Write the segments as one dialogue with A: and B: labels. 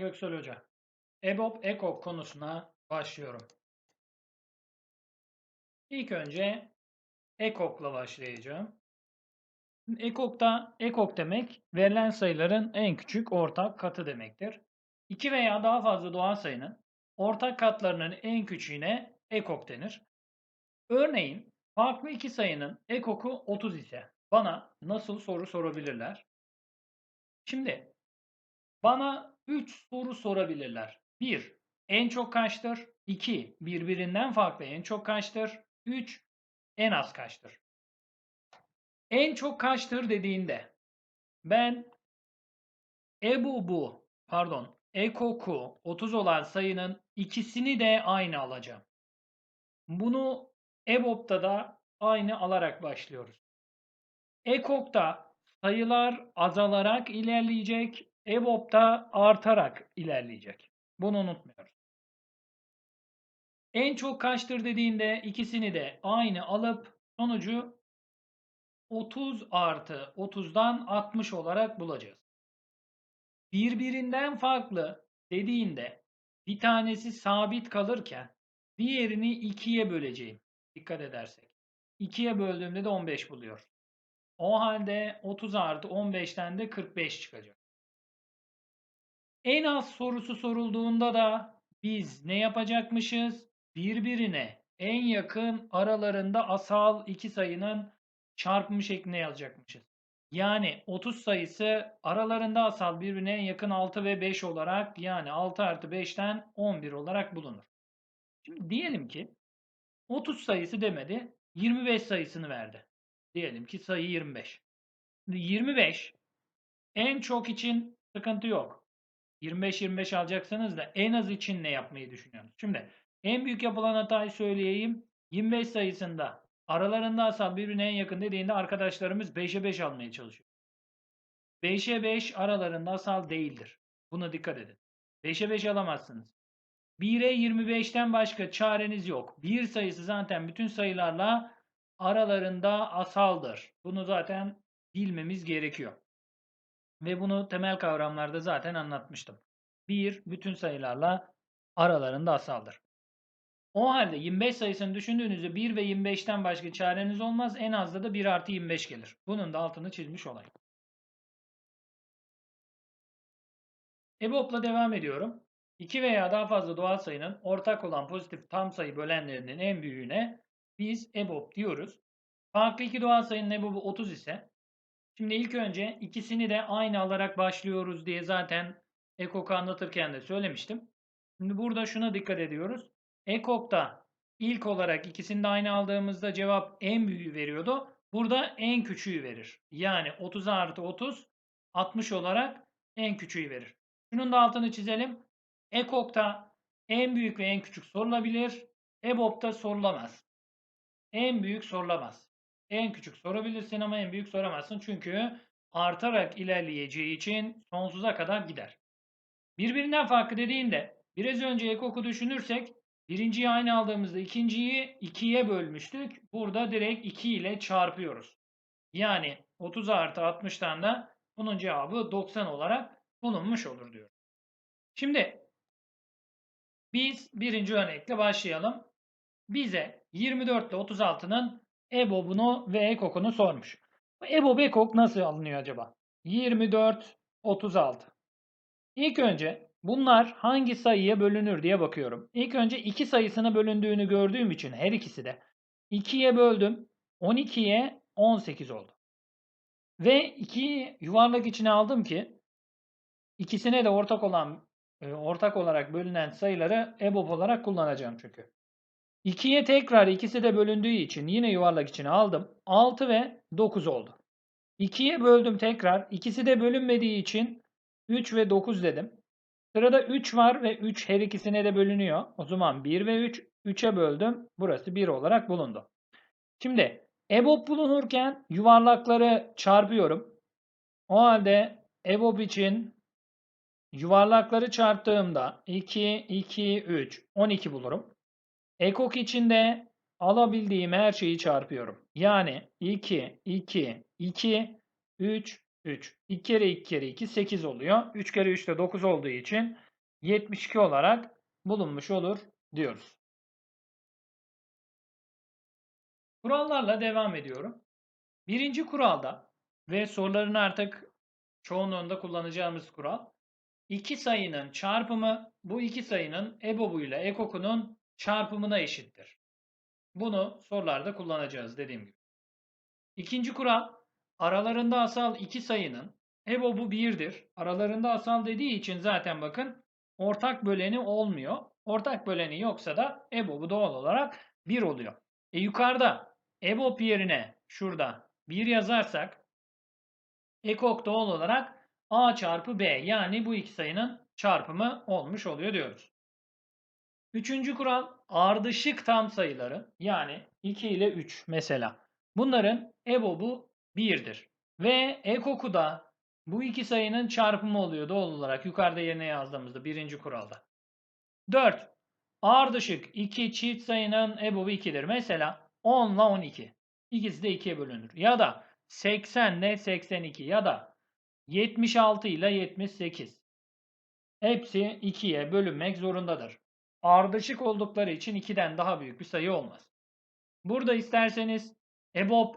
A: Göksel Hoca. EBOB EKOK konusuna başlıyorum. İlk önce EKOK'la başlayacağım. EKOK'ta EKOK demek verilen sayıların en küçük ortak katı demektir. İki veya daha fazla doğal sayının ortak katlarının en küçüğüne EKOK denir. Örneğin farklı iki sayının EKOK'u 30 ise bana nasıl soru sorabilirler? Şimdi bana 3 soru sorabilirler. 1. En çok kaçtır? 2. Birbirinden farklı en çok kaçtır? 3. En az kaçtır? En çok kaçtır dediğinde ben EBUB'u pardon EKOK'u 30 olan sayının ikisini de aynı alacağım. Bunu EBOB'da da aynı alarak başlıyoruz. EKOK'ta sayılar azalarak ilerleyecek. EBOB'da artarak ilerleyecek. Bunu unutmuyoruz. En çok kaçtır dediğinde ikisini de aynı alıp sonucu 30 artı 30'dan 60 olarak bulacağız. Birbirinden farklı dediğinde bir tanesi sabit kalırken diğerini 2'ye böleceğim. Dikkat edersek. 2'ye böldüğümde de 15 buluyor. O halde 30 artı 15'ten de 45 çıkacak. En az sorusu sorulduğunda da biz ne yapacakmışız? Birbirine en yakın aralarında asal iki sayının çarpımı şeklinde yazacakmışız. Yani 30 sayısı aralarında asal birbirine en yakın 6 ve 5 olarak yani 6 artı 5'ten 11 olarak bulunur. Şimdi diyelim ki 30 sayısı demedi 25 sayısını verdi. Diyelim ki sayı 25. Şimdi 25 en çok için sıkıntı yok. 25-25 alacaksınız da en az için ne yapmayı düşünüyorsunuz? Şimdi en büyük yapılan hatayı söyleyeyim. 25 sayısında aralarında asal birbirine en yakın dediğinde arkadaşlarımız 5'e 5 almaya çalışıyor. 5'e 5 aralarında asal değildir. Buna dikkat edin. 5'e 5 alamazsınız. 1'e 25'ten başka çareniz yok. 1 sayısı zaten bütün sayılarla aralarında asaldır. Bunu zaten bilmemiz gerekiyor. Ve bunu temel kavramlarda zaten anlatmıştım. 1 bütün sayılarla aralarında asaldır. O halde 25 sayısını düşündüğünüzde 1 ve 25'ten başka çareniz olmaz. En azda da 1 artı 25 gelir. Bunun da altını çizmiş olayım. EBOB'la devam ediyorum. 2 veya daha fazla doğal sayının ortak olan pozitif tam sayı bölenlerinin en büyüğüne biz EBOB diyoruz. Farklı iki doğal sayının EBOB'u 30 ise şimdi ilk önce ikisini de aynı alarak başlıyoruz diye zaten EKOK'u anlatırken de söylemiştim. Şimdi burada şuna dikkat ediyoruz. EKOK'ta ilk olarak ikisini de aynı aldığımızda cevap en büyüğü veriyordu. Burada en küçüğü verir. Yani 30 artı 30 60 olarak en küçüğü verir. Şunun da altını çizelim. EKOK'ta en büyük ve en küçük sorulabilir. EBOB'da sorulamaz. En büyük sorulamaz. En küçük sorabilirsin ama en büyük soramazsın. Çünkü artarak ilerleyeceği için sonsuza kadar gider. Birbirinden farklı dediğinde biraz önce EKOK'u düşünürsek birinciyi aynı aldığımızda ikinciyi ikiye bölmüştük. Burada direkt 2 ile çarpıyoruz. Yani 30 artı 60'tan da bunun cevabı 90 olarak bulunmuş olur diyor. Şimdi biz birinci örnekle başlayalım. Bize 24 ile 36'nın EBOB'unu ve EKOK'unu sormuş. Bu EBOB EKOK nasıl alınıyor acaba? 24, 36. İlk önce bunlar hangi sayıya bölünür diye bakıyorum. İlk önce 2 sayısına bölündüğünü gördüğüm için her ikisi de 2'ye böldüm. 12'ye 18 oldu. Ve 2'yi yuvarlak içine aldım ki ikisine de ortak olan e, ortak olarak bölünen sayıları EBOB olarak kullanacağım çünkü. 2'ye tekrar ikisi de bölündüğü için yine yuvarlak içine aldım. 6 ve 9 oldu. 2'ye böldüm tekrar. İkisi de bölünmediği için 3 ve 9 dedim. Sırada 3 var ve 3 her ikisine de bölünüyor. O zaman 1 ve 3. 3'e böldüm. Burası 1 olarak bulundu. Şimdi EBOB bulunurken yuvarlakları çarpıyorum. O halde EBOB için yuvarlakları çarptığımda 2, 2, 3, 12 bulurum. Ekok içinde alabildiğim her şeyi çarpıyorum. Yani 2, 2, 2, 3, 3. 2 kere 2 kere 2 8 oluyor. 3 kere 3 de 9 olduğu için 72 olarak bulunmuş olur diyoruz. Kurallarla devam ediyorum. Birinci kuralda ve soruların artık çoğunluğunda kullanacağımız kural iki sayının çarpımı bu iki sayının EBOB'uyla EKOK'unun çarpımına eşittir. Bunu sorularda kullanacağız dediğim gibi. İkinci kural aralarında asal iki sayının EBOB'u 1'dir. Aralarında asal dediği için zaten bakın ortak böleni olmuyor. Ortak böleni yoksa da EBOB'u doğal olarak 1 oluyor. E yukarıda EBOB yerine şurada 1 yazarsak EKOK doğal olarak A çarpı B yani bu iki sayının çarpımı olmuş oluyor diyoruz. Üçüncü kural ardışık tam sayıların yani 2 ile 3 mesela. Bunların EBOB'u 1'dir. Ve EKOK'u da bu iki sayının çarpımı oluyor doğal olarak yukarıda yerine yazdığımızda birinci kuralda. 4. Ardışık iki çift sayının EBOB'u 2'dir. Mesela 10 ile 12. İkisi de 2'ye bölünür. Ya da 80 ile 82 ya da 76 ile 78. Hepsi 2'ye bölünmek zorundadır. Ardışık oldukları için 2'den daha büyük bir sayı olmaz. Burada isterseniz EBOB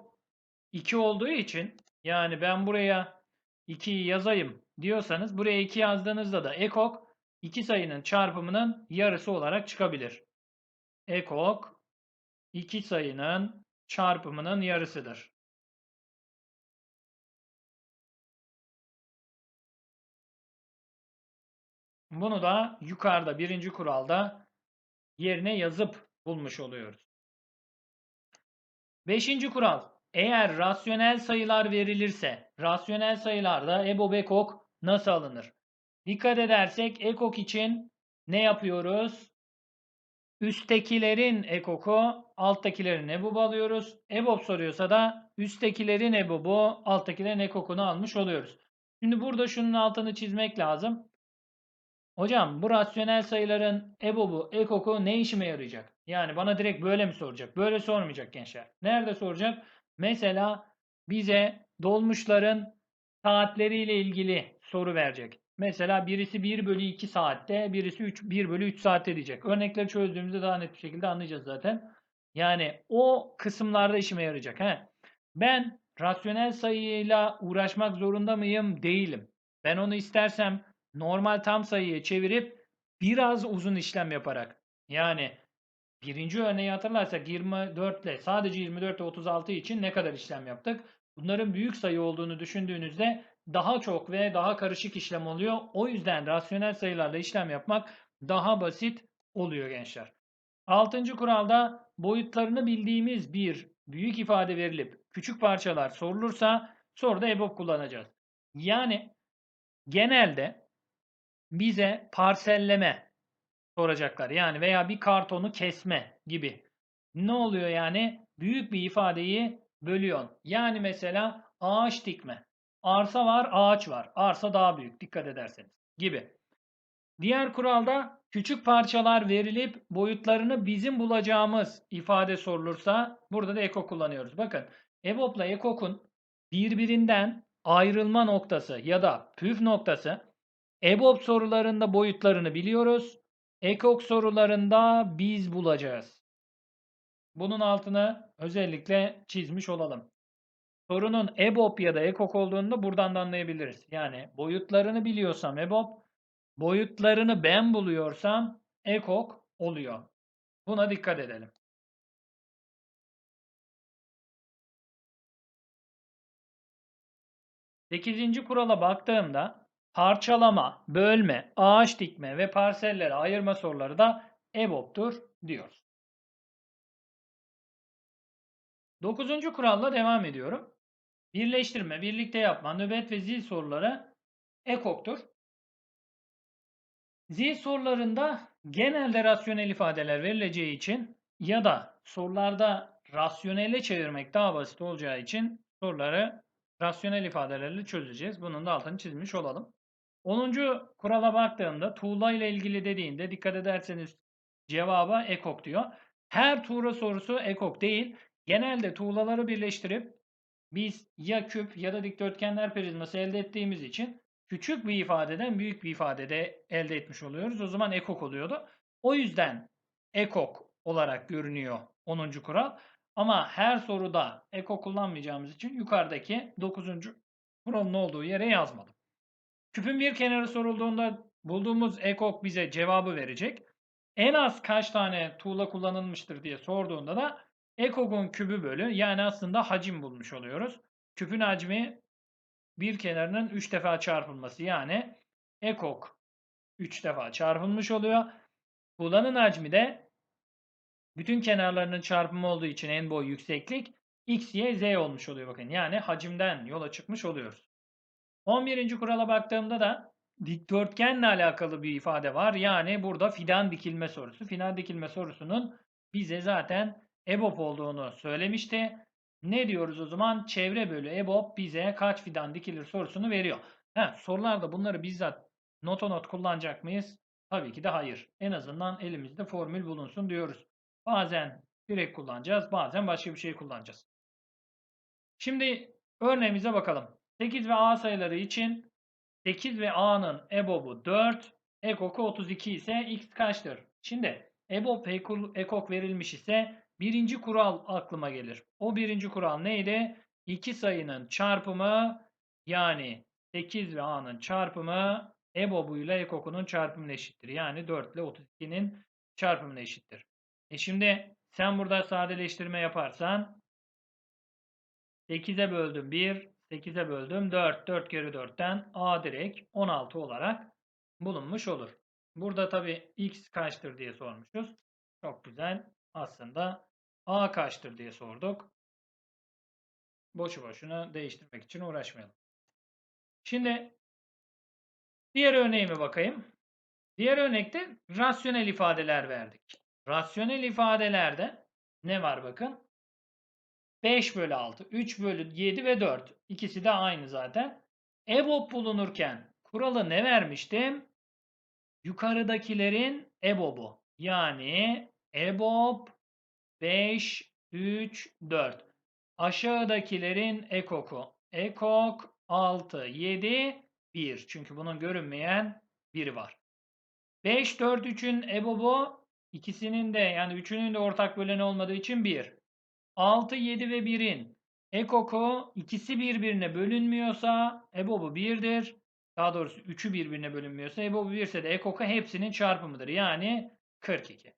A: 2 olduğu için yani ben buraya 2'yi yazayım diyorsanız buraya 2 yazdığınızda da EKOK iki sayının çarpımının yarısı olarak çıkabilir. EKOK iki sayının çarpımının yarısıdır. Bunu da yukarıda birinci kuralda yerine yazıp bulmuş oluyoruz. Beşinci kural. Eğer rasyonel sayılar verilirse, rasyonel sayılarda EBOB ekok nasıl alınır? Dikkat edersek ekok için ne yapıyoruz? Üsttekilerin ekoku, alttakilerin EBOB alıyoruz. EBOB soruyorsa da üsttekilerin EBOB'u, alttakilerin ekokunu almış oluyoruz. Şimdi burada şunun altını çizmek lazım. Hocam bu rasyonel sayıların EBOB'u, EKOK'u ne işime yarayacak? Yani bana direkt böyle mi soracak? Böyle sormayacak gençler. Nerede soracak? Mesela bize dolmuşların saatleriyle ilgili soru verecek. Mesela birisi 1 bölü 2 saatte, birisi 3, 1 bölü 3 saatte diyecek. Örnekleri çözdüğümüzde daha net bir şekilde anlayacağız zaten. Yani o kısımlarda işime yarayacak. He. Ben rasyonel sayıyla uğraşmak zorunda mıyım? Değilim. Ben onu istersem normal tam sayıya çevirip biraz uzun işlem yaparak yani birinci örneği hatırlarsak 24 ile sadece 24 ile 36 için ne kadar işlem yaptık? Bunların büyük sayı olduğunu düşündüğünüzde daha çok ve daha karışık işlem oluyor. O yüzden rasyonel sayılarla işlem yapmak daha basit oluyor gençler. Altıncı kuralda boyutlarını bildiğimiz bir büyük ifade verilip küçük parçalar sorulursa soruda EBOB kullanacağız. Yani genelde bize parselleme soracaklar. Yani veya bir kartonu kesme gibi. Ne oluyor yani? Büyük bir ifadeyi bölüyorsun. Yani mesela ağaç dikme. Arsa var, ağaç var. Arsa daha büyük dikkat ederseniz gibi. Diğer kuralda küçük parçalar verilip boyutlarını bizim bulacağımız ifade sorulursa burada da eko kullanıyoruz. Bakın EBOB'la EKOK'un birbirinden ayrılma noktası ya da püf noktası EBOB sorularında boyutlarını biliyoruz. EKOK sorularında biz bulacağız. Bunun altını özellikle çizmiş olalım. Sorunun EBOB ya da EKOK olduğunu buradan da anlayabiliriz. Yani boyutlarını biliyorsam EBOB, boyutlarını ben buluyorsam EKOK oluyor. Buna dikkat edelim. Sekizinci kurala baktığımda parçalama, bölme, ağaç dikme ve parsellere ayırma soruları da EBOB'tur diyoruz. Dokuzuncu kuralla devam ediyorum. Birleştirme, birlikte yapma, nöbet ve zil soruları EKOK'tur. Zil sorularında genelde rasyonel ifadeler verileceği için ya da sorularda rasyonele çevirmek daha basit olacağı için soruları rasyonel ifadelerle çözeceğiz. Bunun da altını çizmiş olalım. 10. kurala baktığımda tuğla ile ilgili dediğinde dikkat ederseniz cevaba ekok diyor. Her tuğla sorusu ekok değil. Genelde tuğlaları birleştirip biz ya küp ya da dikdörtgenler prizması elde ettiğimiz için küçük bir ifadeden büyük bir ifadede elde etmiş oluyoruz. O zaman ekok oluyordu. O yüzden ekok olarak görünüyor 10. kural. Ama her soruda ekok kullanmayacağımız için yukarıdaki 9. kuralın olduğu yere yazmadım. Küpün bir kenarı sorulduğunda bulduğumuz ekok bize cevabı verecek. En az kaç tane tuğla kullanılmıştır diye sorduğunda da ekokun kübü bölü yani aslında hacim bulmuş oluyoruz. Küpün hacmi bir kenarının 3 defa çarpılması yani ekok 3 defa çarpılmış oluyor. Tuğlanın hacmi de bütün kenarlarının çarpımı olduğu için en boy yükseklik x, y, z olmuş oluyor bakın. Yani hacimden yola çıkmış oluyoruz. 11. kurala baktığımda da dikdörtgenle alakalı bir ifade var. Yani burada fidan dikilme sorusu. Fidan dikilme sorusunun bize zaten EBOB olduğunu söylemişti. Ne diyoruz o zaman? Çevre bölü EBOB bize kaç fidan dikilir sorusunu veriyor. Heh, sorularda bunları bizzat nota not kullanacak mıyız? Tabii ki de hayır. En azından elimizde formül bulunsun diyoruz. Bazen direkt kullanacağız, bazen başka bir şey kullanacağız. Şimdi örneğimize bakalım. 8 ve A sayıları için 8 ve A'nın EBOB'u 4, EKOK'u 32 ise X kaçtır? Şimdi EBOB EKOK verilmiş ise birinci kural aklıma gelir. O birinci kural neydi? İki sayının çarpımı yani 8 ve A'nın çarpımı EBOB'u ile EKOK'unun çarpımına eşittir. Yani 4 ile 32'nin çarpımına eşittir. E şimdi sen burada sadeleştirme yaparsan 8'e böldüm 1, 8'e böldüm 4. 4 kere 4'ten A direkt 16 olarak bulunmuş olur. Burada tabi x kaçtır diye sormuşuz. Çok güzel. Aslında A kaçtır diye sorduk. Boşu boşuna değiştirmek için uğraşmayalım. Şimdi diğer örneğime bakayım. Diğer örnekte rasyonel ifadeler verdik. Rasyonel ifadelerde ne var bakın? 5 bölü 6, 3 bölü 7 ve 4. İkisi de aynı zaten. EBOB bulunurken kuralı ne vermiştim? Yukarıdakilerin EBOB'u. Yani EBOB 5, 3, 4. Aşağıdakilerin EKOK'u. EKOK 6, 7, 1. Çünkü bunun görünmeyen biri var. 5, 4, 3'ün EBOB'u ikisinin de yani üçünün de ortak böleni olmadığı için 1. 6, 7 ve 1'in ekoku ikisi birbirine bölünmüyorsa EBOB'u 1'dir. Daha doğrusu 3'ü birbirine bölünmüyorsa EBOB'u 1 ise de ekoku hepsinin çarpımıdır. Yani 42.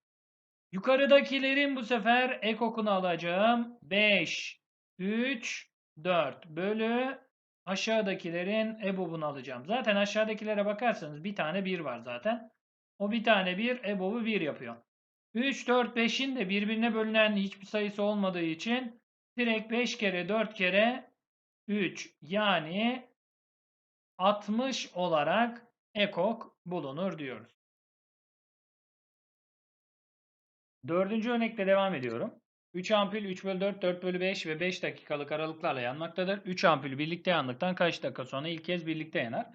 A: Yukarıdakilerin bu sefer ekokunu alacağım. 5, 3, 4 bölü aşağıdakilerin EBOB'unu alacağım. Zaten aşağıdakilere bakarsanız bir tane 1 var zaten. O bir tane 1 EBOB'u 1 yapıyor. 3, 4, 5'in de birbirine bölünen hiçbir sayısı olmadığı için direkt 5 kere 4 kere 3 yani 60 olarak ekok bulunur diyoruz. Dördüncü örnekle devam ediyorum. 3 ampul 3 bölü 4, 4 bölü 5 ve 5 dakikalık aralıklarla yanmaktadır. 3 ampul birlikte yandıktan kaç dakika sonra ilk kez birlikte yanar?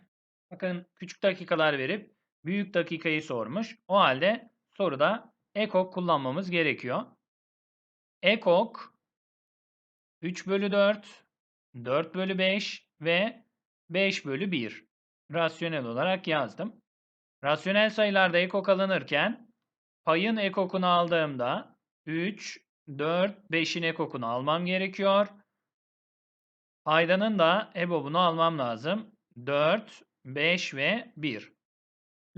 A: Bakın küçük dakikalar verip büyük dakikayı sormuş. O halde soruda ekok kullanmamız gerekiyor. Ekok 3 bölü 4, 4 bölü 5 ve 5 bölü 1 rasyonel olarak yazdım. Rasyonel sayılarda ekok alınırken payın ekokunu aldığımda 3, 4, 5'in ekokunu almam gerekiyor. Paydanın da EBOB'unu almam lazım. 4, 5 ve 1.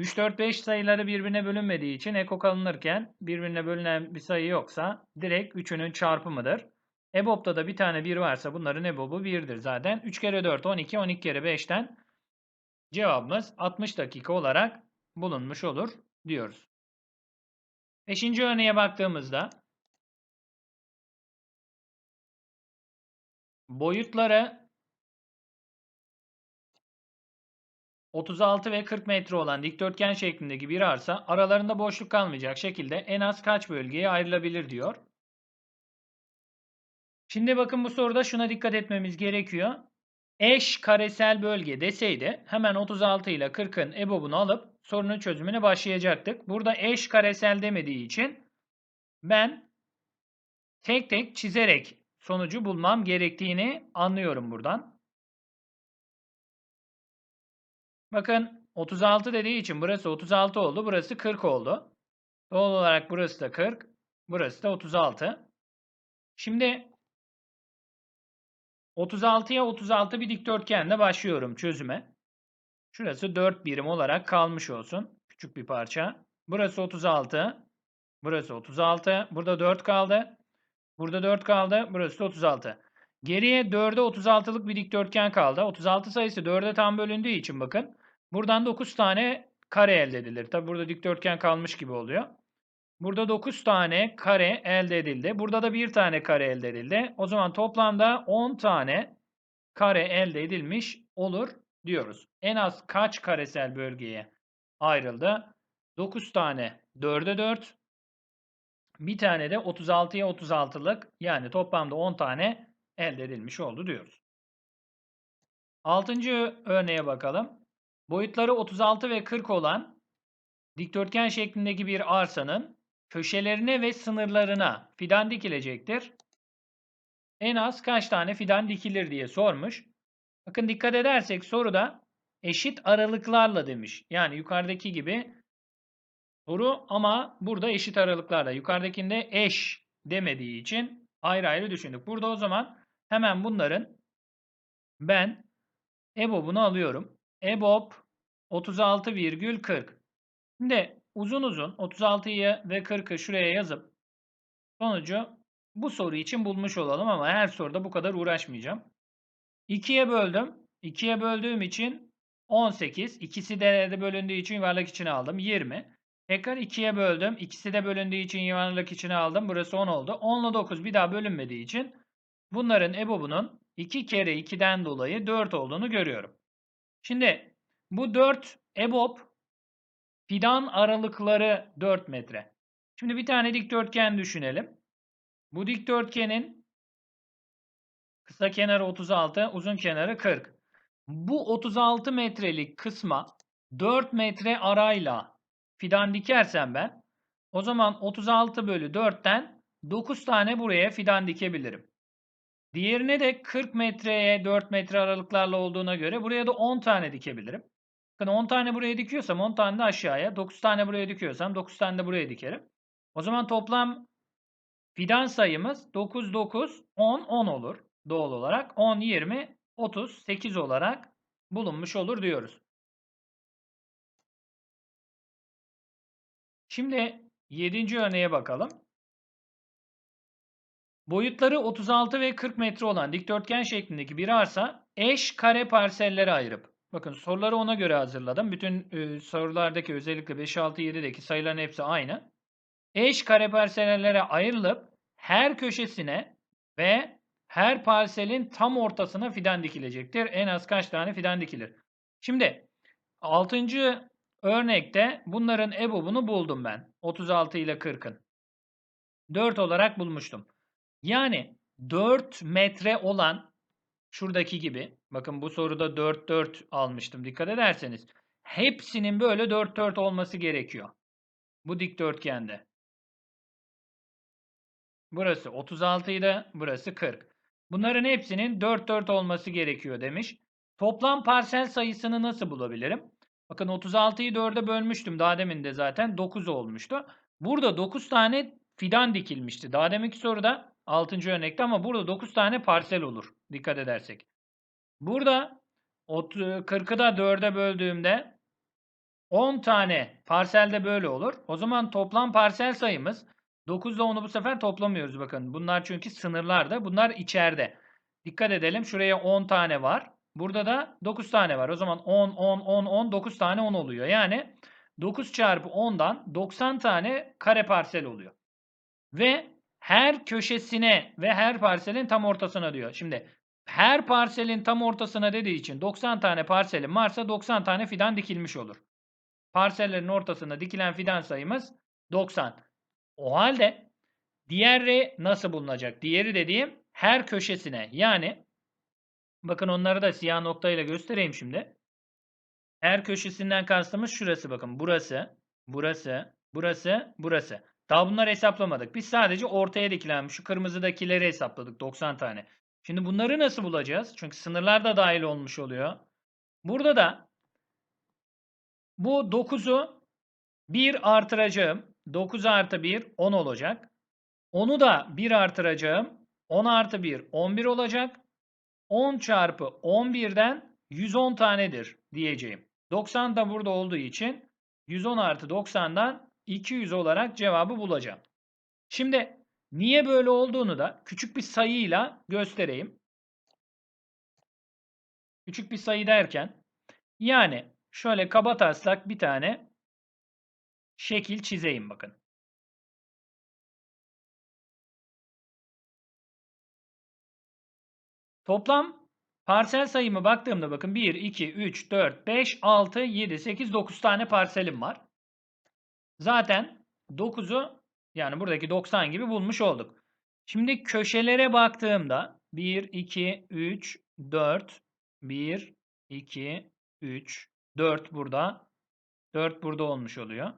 A: 3, 4, 5 sayıları birbirine bölünmediği için ekok alınırken birbirine bölünen bir sayı yoksa direkt 3'ünün çarpımıdır. EBOB'da da bir tane 1 varsa bunların EBOB'u 1'dir zaten. 3 kere 4 12, 12 kere 5'ten cevabımız 60 dakika olarak bulunmuş olur diyoruz. Beşinci örneğe baktığımızda boyutları 36 ve 40 metre olan dikdörtgen şeklindeki bir arsa aralarında boşluk kalmayacak şekilde en az kaç bölgeye ayrılabilir diyor. Şimdi bakın bu soruda şuna dikkat etmemiz gerekiyor. Eş karesel bölge deseydi hemen 36 ile 40'ın EBOB'unu alıp sorunun çözümüne başlayacaktık. Burada eş karesel demediği için ben tek tek çizerek sonucu bulmam gerektiğini anlıyorum buradan. Bakın 36 dediği için burası 36 oldu. Burası 40 oldu. Doğal olarak burası da 40. Burası da 36. Şimdi 36'ya 36 bir dikdörtgenle başlıyorum çözüme. Şurası 4 birim olarak kalmış olsun. Küçük bir parça. Burası 36. Burası 36. Burada 4 kaldı. Burada 4 kaldı. Burası da 36. Geriye 4'e 36'lık bir dikdörtgen kaldı. 36 sayısı 4'e tam bölündüğü için bakın. Buradan 9 tane kare elde edilir. Tabi burada dikdörtgen kalmış gibi oluyor. Burada 9 tane kare elde edildi. Burada da 1 tane kare elde edildi. O zaman toplamda 10 tane kare elde edilmiş olur diyoruz. En az kaç karesel bölgeye ayrıldı? 9 tane 4'e 4. Bir tane de 36'ya 36'lık yani toplamda 10 tane elde edilmiş oldu diyoruz. Altıncı örneğe bakalım. Boyutları 36 ve 40 olan dikdörtgen şeklindeki bir arsanın köşelerine ve sınırlarına fidan dikilecektir. En az kaç tane fidan dikilir diye sormuş. Bakın dikkat edersek soruda eşit aralıklarla demiş. Yani yukarıdaki gibi soru ama burada eşit aralıklarla. Yukarıdakinde eş demediği için ayrı ayrı düşündük. Burada o zaman hemen bunların ben EBOB'unu alıyorum. EBOB 36,40. Şimdi uzun uzun 36'yı ve 40'ı şuraya yazıp sonucu bu soru için bulmuş olalım ama her soruda bu kadar uğraşmayacağım. 2'ye böldüm. 2'ye böldüğüm için 18. İkisi de bölündüğü için yuvarlak içine aldım. 20. Tekrar 2'ye böldüm. İkisi de bölündüğü için yuvarlak içine aldım. Burası 10 oldu. 10 ile 9 bir daha bölünmediği için bunların EBOB'unun 2 kere 2'den dolayı 4 olduğunu görüyorum. Şimdi bu 4 EBOB fidan aralıkları 4 metre. Şimdi bir tane dikdörtgen düşünelim. Bu dikdörtgenin kısa kenarı 36, uzun kenarı 40. Bu 36 metrelik kısma 4 metre arayla fidan dikersem ben o zaman 36 bölü 4'ten 9 tane buraya fidan dikebilirim. Diğerine de 40 metreye 4 metre aralıklarla olduğuna göre buraya da 10 tane dikebilirim. Bakın 10 tane buraya dikiyorsam 10 tane de aşağıya, 9 tane buraya dikiyorsam 9 tane de buraya dikerim. O zaman toplam fidan sayımız 9, 9, 10, 10 olur doğal olarak. 10, 20, 30, 8 olarak bulunmuş olur diyoruz. Şimdi 7. örneğe bakalım. Boyutları 36 ve 40 metre olan dikdörtgen şeklindeki bir arsa eş kare parsellere ayırıp bakın soruları ona göre hazırladım. Bütün e, sorulardaki özellikle 5, 6, 7'deki sayıların hepsi aynı. Eş kare parsellere ayrılıp her köşesine ve her parselin tam ortasına fidan dikilecektir. En az kaç tane fidan dikilir? Şimdi 6. örnekte bunların EBOB'unu buldum ben. 36 ile 40'ın. 4 olarak bulmuştum. Yani 4 metre olan şuradaki gibi bakın bu soruda 4 4 almıştım dikkat ederseniz. Hepsinin böyle 4 4 olması gerekiyor. Bu dikdörtgende. Burası 36 idi, burası 40. Bunların hepsinin 4 4 olması gerekiyor demiş. Toplam parsel sayısını nasıl bulabilirim? Bakın 36'yı 4'e bölmüştüm daha demin de zaten 9 olmuştu. Burada 9 tane fidan dikilmişti. Daha deminki soruda 6. örnekte ama burada 9 tane parsel olur. Dikkat edersek. Burada 40'ı da 4'e böldüğümde 10 tane parselde böyle olur. O zaman toplam parsel sayımız 9 ile 10'u bu sefer toplamıyoruz bakın. Bunlar çünkü sınırlarda. Bunlar içeride. Dikkat edelim. Şuraya 10 tane var. Burada da 9 tane var. O zaman 10, 10, 10, 10, 9 tane 10 oluyor. Yani 9 çarpı 10'dan 90 tane kare parsel oluyor. Ve her köşesine ve her parselin tam ortasına diyor. Şimdi her parselin tam ortasına dediği için 90 tane parselim varsa 90 tane fidan dikilmiş olur. Parsellerin ortasına dikilen fidan sayımız 90. O halde diğeri nasıl bulunacak? Diğeri dediğim her köşesine yani bakın onları da siyah noktayla göstereyim şimdi. Her köşesinden kastımız şurası bakın. Burası, burası, burası, burası. Daha bunları hesaplamadık. Biz sadece ortaya dikilen şu kırmızıdakileri hesapladık 90 tane. Şimdi bunları nasıl bulacağız? Çünkü sınırlar da dahil olmuş oluyor. Burada da Bu 9'u 1 artıracağım. 9 artı 1 10 olacak. 10'u da 1 artıracağım. 10 artı 1 11 olacak. 10 çarpı 11'den 110 tanedir diyeceğim. 90 da burada olduğu için 110 artı 90'dan 200 olarak cevabı bulacağım. Şimdi niye böyle olduğunu da küçük bir sayıyla göstereyim. Küçük bir sayı derken yani şöyle kaba taslak bir tane şekil çizeyim bakın. Toplam parsel sayımı baktığımda bakın 1, 2, 3, 4, 5, 6, 7, 8, 9 tane parselim var. Zaten 9'u yani buradaki 90 gibi bulmuş olduk. Şimdi köşelere baktığımda 1, 2, 3, 4, 1, 2, 3, 4 burada. 4 burada olmuş oluyor.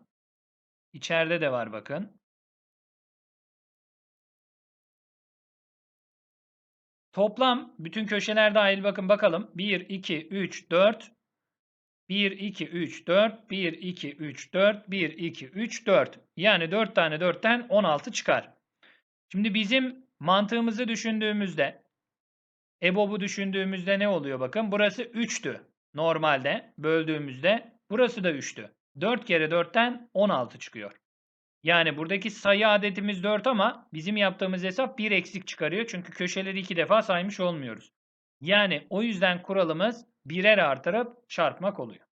A: İçeride de var bakın. Toplam bütün köşeler dahil bakın bakalım. 1, 2, 3, 4. 1, 2, 3, 4. 1, 2, 3, 4. 1, 2, 3, 4. Yani 4 tane 4'ten 16 çıkar. Şimdi bizim mantığımızı düşündüğümüzde EBOB'u düşündüğümüzde ne oluyor bakın. Burası 3'tü. Normalde böldüğümüzde burası da 3'tü. 4 kere 4'ten 16 çıkıyor. Yani buradaki sayı adetimiz 4 ama bizim yaptığımız hesap 1 eksik çıkarıyor. Çünkü köşeleri 2 defa saymış olmuyoruz. Yani o yüzden kuralımız birer artırıp çarpmak oluyor.